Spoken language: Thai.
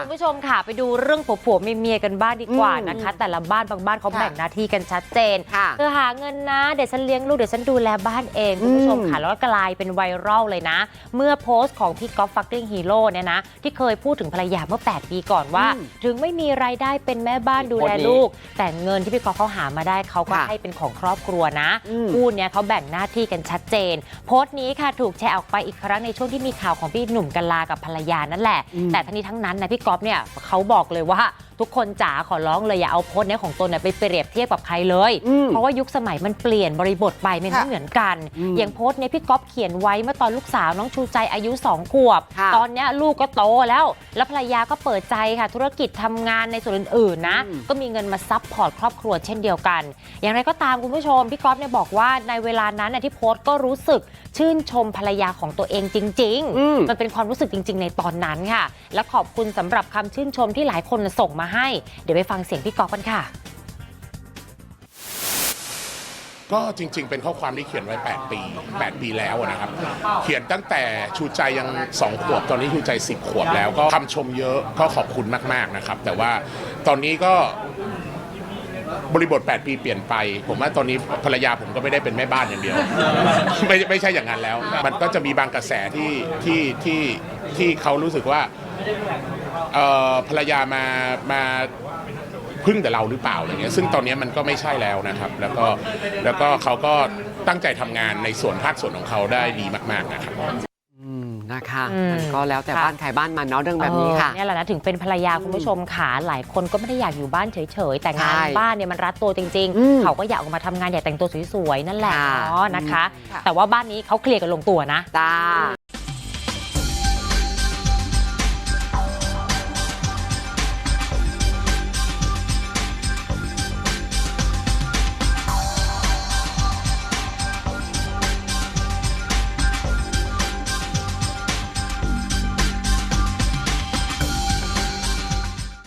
คุณผู้ชมค่ะไปดูเรื่องผัวๆเมียๆกันบ้างดีกว่าอืมนะคะ แต่ละบ้านบางบ้านเขาค่ะแบ่งหน้าที่กันชัดเจนค่ะเธอหาเงินนะเดี๋ยวฉันเลี้ยงลูกเดี๋ยวฉันดูแลบ้านเองคุณผู้ชมค่ะแล้วก็กลายเป็นไวรัลเลยนะ เมื่อโพสต์ของพี่ก๊อฟฟักกิ้งฮีโร่เนี่ยนะที่เคยพูดถึงภรรยาเมื่อ 8 ปีก่อนว่าอืมถึงไม่มีรายได้เป็นแม่บ้านดูแลโพสต์นี้ลูก แต่เงินที่พี่ก๊อฟเขาหามาได้เขาก็ค่ะให้เป็นของครอบครัวนะอืมคู่เนี้ยเขาแบ่งหน้าที่กันชัดเจน โพสต์นี้ค่ะถูกแชร์ออกไปอีกครั้งในช่วงที่มีข่าวของพี่หนุ่มกัลลากับภรรยานั่นแหละอืมแต่ทั้งนี้ทั้งนั้นนะพี่ก๊อฟเนี่ยเขาบอกเลยว่าทุกคนจ๋าขอร้องเลยอย่าเอาโพสต์เนี้ยของตนเนี่ยไปเปรียบเทียบกับใครเลย อืมเพราะว่ายุคสมัยมันเปลี่ยนบริบทไปมันไม่ค่ะเหมือนกัน อืมอย่างโพสต์เนี้ยพี่ก๊อฟเขียนไว้เมื่อตอนลูกสาวน้องชูใจอายุ2ขวบ ค่ะตอนเนี้ยลูกก็โตแล้ว แล้วภรรยาก็เปิดใจค่ะ ธุรกิจทำงานในส่วนอื่นๆนะ อืม ก็มีเงินมาซับพอร์ตครอบครัวเช่นเดียวกัน อย่างไรก็ตามคุณผู้ชมพี่ก๊อฟเนี่ยบอกว่าในเวลานั้นน่ะที่โพสต์ก็รู้สึก ชื่นชมภรรยาของตัวเองจริง อืมมันเป็นความรู้สึกจริง ๆ ในตอนนั้นค่ะ และขอบคุณสำหรับคำชื่นชมที่หลายคนส่งมาให้ เดี๋ยวไปฟังเสียงพี่ก๊อฟกันค่ะ ก็จริง ๆ เป็นข้อความที่เขียนไว้ 8 ปี 8 ปีแล้วนะครับ เขียนตั้งแต่ชูใจยัง 2 ขวบ ตอนนี้ชูใจ 10 ขวบแล้ว ก็คำชมเยอะ ก็ขอบคุณมาก ๆ นะครับ แต่ว่าตอนนี้ก็ บริบท 8 ปีเปลี่ยนไป ผมว่าตอนนี้ภรรยาผมก็ไม่ได้เป็นแม่บ้านอย่างเดียว ไม่ไม่ใช่อย่างนั้นแล้ว มันก็จะมีบางกระแสที่ที่ที่ที่เขารู้สึกว่าเอ่อภรรยามามาพึ่งแต่เราหรือเปล่าอะไรเงี้ยซึ่งตอนนี้มันก็ไม่ใช่แล้วนะครับ แล้วก็แล้วก็เขาก็ตั้งใจทำงานในส่วนภาคส่วนของเขาได้ดีมาก ๆนะครับอืม นะคะอืมมันก็แล้วแต่ค่ะบ้านใครบ้านมันเนาะเรื่องแบบนี้ค่ะเออเนี่ยแหละนะถึงเป็นภรรยาคุณผู้ชมขาหลายคนก็ไม่ได้อยากอยู่บ้านเฉยๆ แต่งานใช่บ้านเนี่ยมันรัดตัวจริง อืมๆ เขาก็อยากออกมาทำงานอยากแต่งตัวสวยๆ นั่นแหละค่ะ เนาะนะคะค่ะแต่ว่าบ้านนี้เขาเคลียร์กันลงตัวนะ จ้า